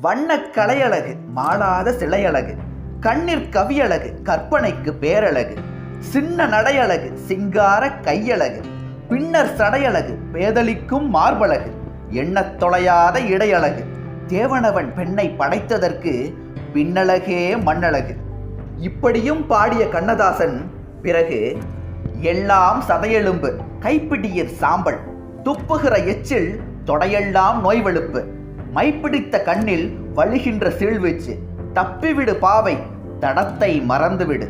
வண்ண கலையழகு மாளாத சிலையழகு கண்ணிற் கவியழகு கற்பனைக்கு பேரழகு சின்ன நடையழகு சிங்கார கையழகு பின்னர் சடையழகு பேதலிக்கும் மார்பழகு எண்ணத் தொலையாத இடையழகு தேவனவன் பெண்ணை படைத்ததற்கு பின்னழகே மண்ணழகு. இப்படியும் பாடிய கண்ணதாசன் பிறகு எல்லாம் சதையெலும்பு கைப்பிடியில் சாம்பல் துப்புகிற எச்சில் தொடையெல்லாம் நோய்வெழுப்பு மைப்பிடித்த கண்ணில் வழுகின்ற சீழ்வீச்சு தப்பிவிடு பாவை தடத்தை மறந்துவிடு.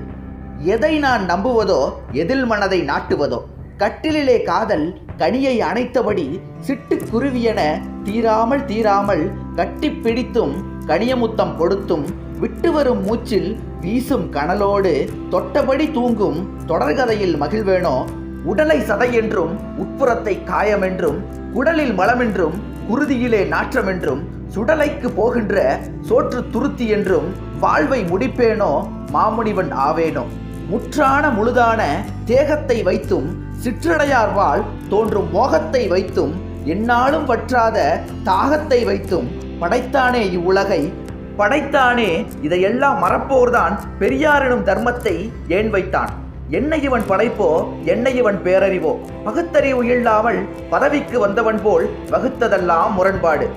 எதை நான் நம்புவதோ எதில் மனதை நாட்டுவதோ கட்டிலிலே காதல் கனியை அணைத்தபடி சிட்டுக்குருவியென தீராமல் தீராமல் கட்டிப் பிடித்தும் கனியமுத்தம் கொடுத்தும் விட்டு வரும் மூச்சில் வீசும் கனலோடு தொட்டபடி தூங்கும் தொடர்கதையில் மகிழ்வேனோ? உடலை சதையென்றும் உட்புறத்தை காயமென்றும் குடலில் மலமென்றும் குருதியிலே நாற்றமென்றும் சுடலைக்கு போகின்ற சோற்று துருத்தி என்றும் வாழ்வை முடிப்பேனோ மாமுனிவன் ஆவேனோ? முற்றான முழுதான தேகத்தை வைத்தும் சிற்றடையார் வாழ் தோன்றும் மோகத்தை வைத்தும் என்னாலும் வற்றாத தாகத்தை வைத்தும் படைத்தானே இவ்வுலகை? படைத்தானே இதையெல்லாம் மறப்போர்தான் பெரியாரெனும் தர்மத்தை ஏன் வைத்தான்? என்னை இவன் படைப்போ? என்னை இவன் பேரறிவோ? பகுத்தறிவு இல்லாமல் பதவிக்கு வந்தவன் போல் வகுத்ததெல்லாம் முரண்பாடு.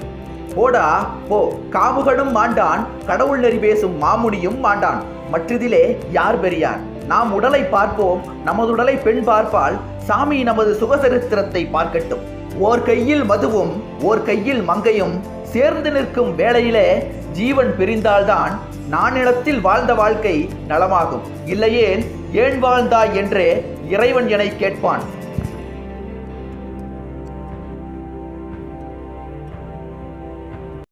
போடா போ. காவுகளும் மாண்டான் கடவுள் நெறி பேசும் மாமுனியும் மாண்டான். மற்றதிலே யார் பெரியார்? நாம் உடலை பார்ப்போம் நமது உடலை பெண் பார்ப்பால் சாமி நமது சுகசரித்திரத்தை பார்க்கட்டும். ஓர் கையில் மதுவும் ஓர் கையில் மங்கையும் சேர்ந்து நிற்கும் வேளையிலே ஜீவன் பிரிந்தால்தான் நானிடத்தில் வாழ்ந்த வாழ்க்கை நலமாகும். இல்லையேல் ஏன் வாழ்ந்தாய் என்றே இறைவன் எனை கேட்பான்.